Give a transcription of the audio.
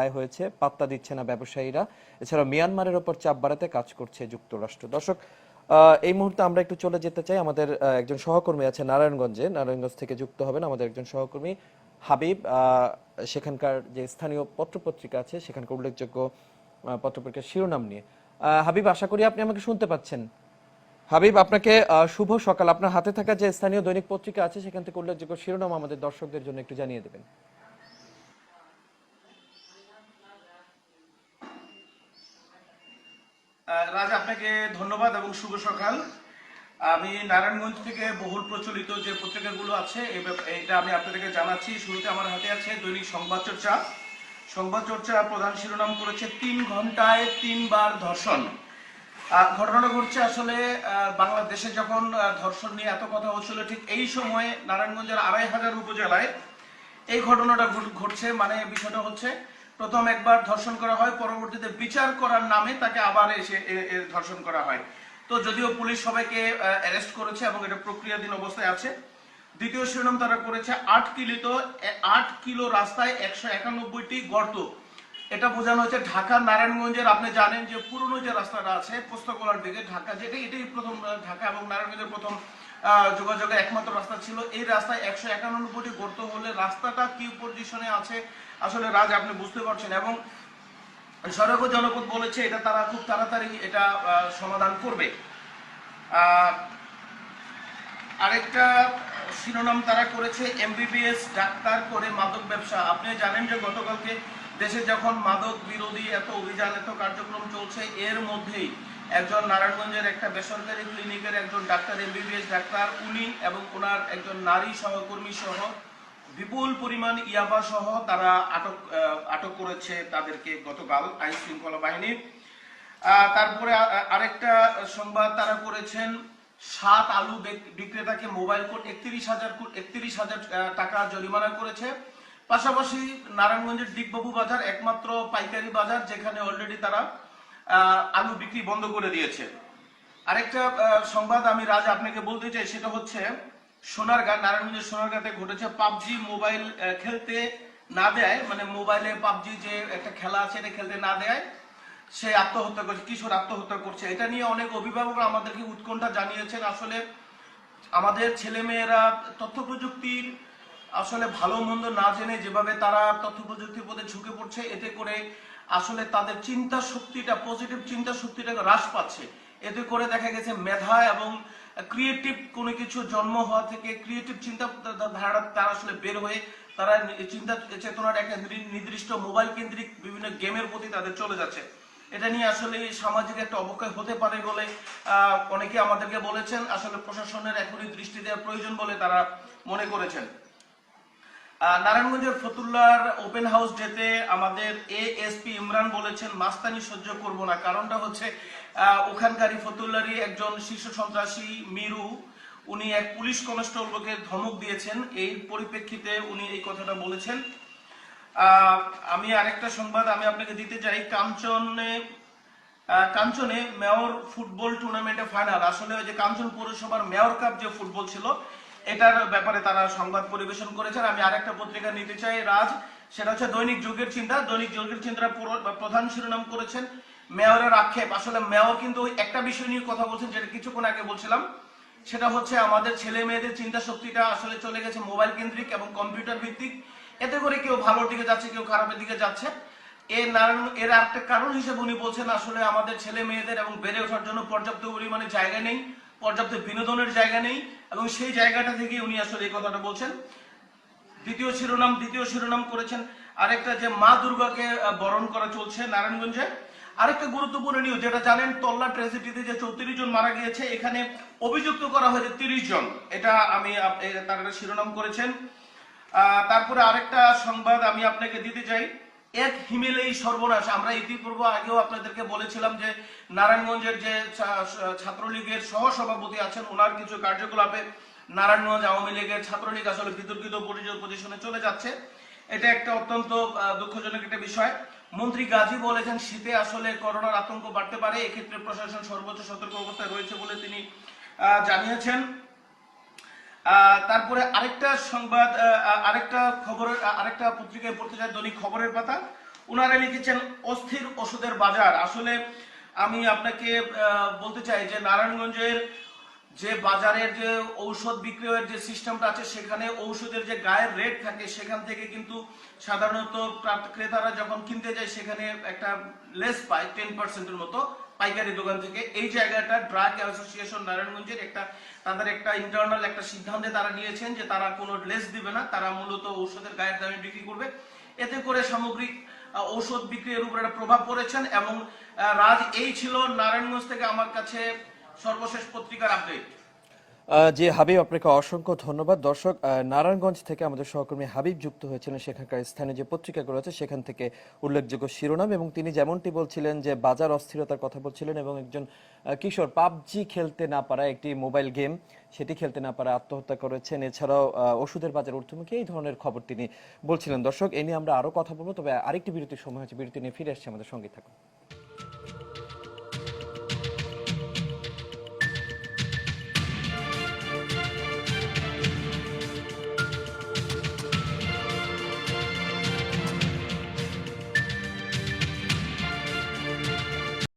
আয় হয়েছে, পাত্তা দিচ্ছে না ব্যবসায়ীরা। এছাড়া মিয়ানমারের ওপর চাপ বাড়াতে কাজ করছে যুক্তরাষ্ট্র। দর্শক এই মুহূর্তে আমরা একটু চলে যেতে চাই। আমাদের একজন সহকর্মী আছে নারায়ণগঞ্জে। নারায়ণগঞ্জ থেকে যুক্ত হবেন আমাদের একজন সহকর্মী হাবিব। সেখানকার যে স্থানীয় পত্রপত্রিকা আছে, সেখানকার উল্লেখযোগ্য পত্রপত্রিকার শিরোনাম নিয়ে। হাবিব, আশা করি আপনি আমাকে শুনতে পাচ্ছেন। হাবিব, আপনাকে শুভ সকাল। আপনার হাতে থাকা যে স্থানীয় দৈনিক পত্রিকা আছে, সেখান থেকে উল্লেখযোগ্য শিরোনাম আমাদের দর্শকদের জন্য একটু জানিয়ে দেবেন। রাজ আপনাকে ধন্যবাদ এবং শুভ সকাল। আমি নারায়ণগঞ্জ থেকে বহুল প্রচলিত যে পত্রিকাগুলো আছে এটা আমি আপনাদেরকে জানাচ্ছি। শুরুতে আমার হাতে আছে দৈনিক সংবাদ চর্চা। সংবাদ চর্চা প্রধান শিরোনাম করেছে তিন ঘন্টায় তিনবার ধর্ষণ। আহ, ঘটনাটা ঘটছে আসলে বাংলাদেশে যখন ধর্ষণ নিয়ে এত কথা হচ্ছিল ঠিক এই সময়ে নারায়ণগঞ্জের আড়াই হাজার উপজেলায় এই ঘটনাটা ঘটছে। মানে বিষয়টা হচ্ছে প্রথম একবার ধর্ষণ করা হয়, পরবর্তীতে বিচার করার নামে তাকে আবার এসে ধর্ষণ করা হয়। তো যদিও পুলিশ সবাইকে অ্যারেস্ট করেছে এবং এটা প্রক্রিয়াধীন অবস্থায় আছে। দ্বিতীয় শিরোনাম তারা করেছে, আট কিলো আট কিলো রাস্তায় একশো একানব্বইটি গর্ত। এটা বোঝানো হচ্ছে ঢাকা, নারায়ণগঞ্জের, আপনি জানেন যে পুরনো যে রাস্তাটা আছে পোস্তগোলার দিকে, ঢাকা যেটা এটাই প্রথম, ঢাকা এবং নারায়ণগঞ্জের প্রথম যোগাযোগের একমাত্র রাস্তা ছিল। এই রাস্তায় একশো একানব্বইটি গর্ত হলে রাস্তাটা কি পজিশনে আছে, আসলে রাজ আপনি বুঝতে পারছেন। এবং সড়ক জনপদ বলেছে, এটা তারা খুব তাড়াতাড়ি এটা সমাধান করবে। আরেকটা শিরোনাম তারা করেছে এমবিবিএস ডাক্তার করে মাদক ব্যবসা। আপনি জানেন যে গতকালকে দেশে যখন মাদক বিরোধী এত অভিযান, এত কার্যক্রম চলছে, এর মধ্যেই একজন নারায়ণগঞ্জের একটা বেসরকারি ক্লিনিকের একজন ডাক্তার এমবিবিএস ডাক্তার, উনি এবং ওনার একজন নারী সহকর্মী সহ বিপুল পরিমাণ ইয়াবা সহ তারা আটক আটক করেছে তাদেরকে গতকাল আইন শৃঙ্খলা বাহিনী। তারপরে আরেকটা সংবাদ তারা করেছেন, সাত আলু বিক- বিক্রেতাকে মোবাইল কোড একত্রিশ হাজার একত্রিশ হাজার টাকা জরিমানা করেছে। পাশাপাশি নারায়ণগঞ্জের ডিগবাবু বাজার, একমাত্র পাইকারি বাজার, যেখানে অলরেডি তারা আলু বিক্রি বন্ধ করে দিয়েছে। আরেকটা সংবাদ আমি রাজ আপনাকে বলতে চাই, সেটা হচ্ছে, সোনারগাঁ, নারায়ণগঞ্জের সোনারগাঁতে ঘটেছে পাবজি মোবাইল খেলতে না দেয় মানে মোবাইলে পাবজি যে একটা খেলা আছে, এটা খেলতে না দেয়, সে আত্মহত্যা করছে, কিশোর আত্মহত্যা করছে। এটা নিয়ে অনেক অভিভাবক আমাদেরকে উৎকণ্ঠা জানিয়েছেন, আসলে আমাদের ছেলে মেয়েরা তথ্য প্রযুক্তির আসলে ভালো মন্দ না জেনে যেভাবে তারা তথ্য প্রযুক্তির প্রতি ঝুঁকে পড়ছে, এতে করে আসলে তাদের চিন্তা শক্তিটা পজিটিভ চিন্তা শক্তিটা হ্রাস পাচ্ছে। এতে করে দেখা গেছে মেধা এবং ক্রিয়েটিভ কোনো কিছু জন্ম হওয়া থেকে ক্রিয়েটিভ চিন্তা ধারা তারা আসলে বের হয়ে তারা চিন্তা চেতনার একটা নির্দিষ্ট মোবাইল কেন্দ্রিক বিভিন্ন গেমের প্রতি তাদের চলে যাচ্ছে। এটা নিয়ে আসলে সামাজিক একটা অবক্ষয় হতে পারে বলে অনেকে আমাদেরকে বলেছেন। আসলে প্রশাসনের এখনই দৃষ্টি দেওয়ার প্রয়োজন বলে তারা মনে করেছেন। নারায়ণগঞ্জের ফতুল্লার ওপেন হাউস ডেতে আমাদের এএসপি ইমরান বলেছেন, মাস্তানি সহ্য করব না। কারণটা হচ্ছে ওখানকারই ফতুল্লারই একজন শীর্ষ সন্ত্রাসী, মিরু। উনি এক পুলিশ কনস্টেবলকে ধমক দিয়েছেন। এই পরিপ্রেক্ষিতে উনি এই কথাটা বলেছেন। আমি আরেকটা সংবাদ আমি আপনাকে দিতে চাই। কাঞ্চনে কাঞ্চনে মেয়র ফুটবল টুর্নামেন্টের ফাইনাল। আসলে ওই যে কাঞ্চন পৌরসভার মেয়র কাপ যে ফুটবল ছিল এটার ব্যাপারে তারা সংবাদ পরিবেশন করেছেন। আমি আরেকটা পত্রিকা নিতে চাই, রাজ। সেটা হচ্ছে দৈনিক যুগের চিন্তা। দৈনিক যুগের চিন্তা প্রধান শিরোনাম করেছেন মেয়রের আক্ষেপ। আসলে মেয়র কিন্তু একটা বিষয় নিয়ে কথা বলছেন যেটা কিছুক্ষণ আগে বলছিলাম। সেটা হচ্ছে আমাদের ছেলে মেয়েদের চিন্তা শক্তিটা আসলে চলে গেছে মোবাইল কেন্দ্রিক এবং কম্পিউটার ভিত্তিক। এতে করে কেউ ভালোর দিকে যাচ্ছে, কেউ খারাপের দিকে যাচ্ছে। এর নারায়ণ, এর একটা কারণ হিসেবে উনি বলছেন, আসলে আমাদের ছেলে মেয়েদের এবং বেড়ে ওঠার জন্য পর্যাপ্ত পরিমাণে জায়গা নেই, পর্যাপ্ত বিনোদনের জায়গা নেই। এবং সেই জায়গাটা থেকে উনি আসলে এই কথাটা বলছেন। দ্বিতীয় শিরোনাম দ্বিতীয় শিরোনাম করেছেন। আরেকটা যে মা দুর্গাকে বরণ করা চলছে নারায়ণগঞ্জে। আরেকটা গুরুত্বপূর্ণ নিউজ যেটা জানেন, তল্লা ট্রেজেডিতে যে চৌত্রিশ জন মারা গিয়েছে, এখানে অভিযুক্ত করা হয়েছে তিরিশ জন। এটা আমি তার শিরোনাম করেছেন। তারপরে আরেকটা সংবাদ আমি আপনাকে দিতে চাই। এক হিমেলে এই সর্বনাশ। আমরা ইতিপূর্ব আগেও আপনাদেরকে বলেছিলাম যে নারায়ণগঞ্জের যে ছাত্রলীগের সহ সভাপতি আছেন, ওনার কিছু কার্যকলাপে নারায়ণগঞ্জ আওয়ামী লীগের ছাত্রলীগ আসলে বিতর্কিত পজিশনে চলে যাচ্ছে। এটা একটা অত্যন্ত দুঃখজনক একটা বিষয়। মন্ত্রী গাজী বলেছেন, শীতে আসলে করোনার আতঙ্ক বাড়তে পারে, এক্ষেত্রে প্রশাসন সর্বোচ্চ সতর্ক অবস্থায় রয়েছে বলে তিনি জানিয়েছেন। তারপরে আরেকটা সংবাদ আরেকটা খবরের আরেকটা পত্রিকায় পড়তে চাই দৈনিক খবরের পাতা। ওনারা লিখেছেন, অস্থির ওষুধের বাজার। আসলে আমি আপনাকে বলতে চাই যে নারায়ণগঞ্জের যে বাজারের যে ঔষধ বিক্রয়ের যে সিস্টেমটা আছে, সেখানে ঔষধের যে গায়ের রেট থাকে, সেখান থেকে কিন্তু সাধারণত ক্রেতারা যখন কিনতে যায়, সেখানে একটা লেস পায়, টেন পার্সেন্টের মতো। পাইকারি দোকান থেকে। এই জায়গাটা ড্রাগ অ্যাসোসিয়েশন নারায়ণগঞ্জের একটা, তাদের একটা ইন্টারনাল একটা সিদ্ধান্তে তারা নিয়েছেন যে তারা কোনো লেস দিবে না, তারা মূলত ঔষধের গায়ের দামে বিক্রি করবে। এতে করে সামগ্রিক ঔষধ বিক্রির উপর একটা প্রভাব পড়েছেন এবং রাজ, এই ছিল নারায়ণগঞ্জ থেকে আমার কাছে সর্বশেষ পত্রিকার আপডেট জি হাবিব, আপনাকে অসংখ্য ধন্যবাদ। দর্শক নারায়ণগঞ্জ থেকে আমাদের সহকর্মী হাবিব যুক্ত হয়েছিলেন। সেখানকার স্থানীয় যে পত্রিকাগুলো আছে সেখান থেকে উল্লেখযোগ্য শিরোনাম এবং তিনি যেমনটি বলছিলেন যে বাজার অস্থিরতার কথা বলছিলেন এবং একজন কিশোর পাবজি খেলতে না পারা একটি মোবাইল গেম, সেটি খেলতে না পারা আত্মহত্যা করেছেন। এছাড়াও ওষুধের বাজার ঊর্ধ্বমুখী এই ধরনের খবর তিনি বলছিলেন। দর্শক, এ নিয়ে আমরা আরও কথা বলব, তবে আরেকটি বিরতির সময় হচ্ছে বিরতি নিয়ে ফিরে আসছে আমাদের সঙ্গে থাকুন।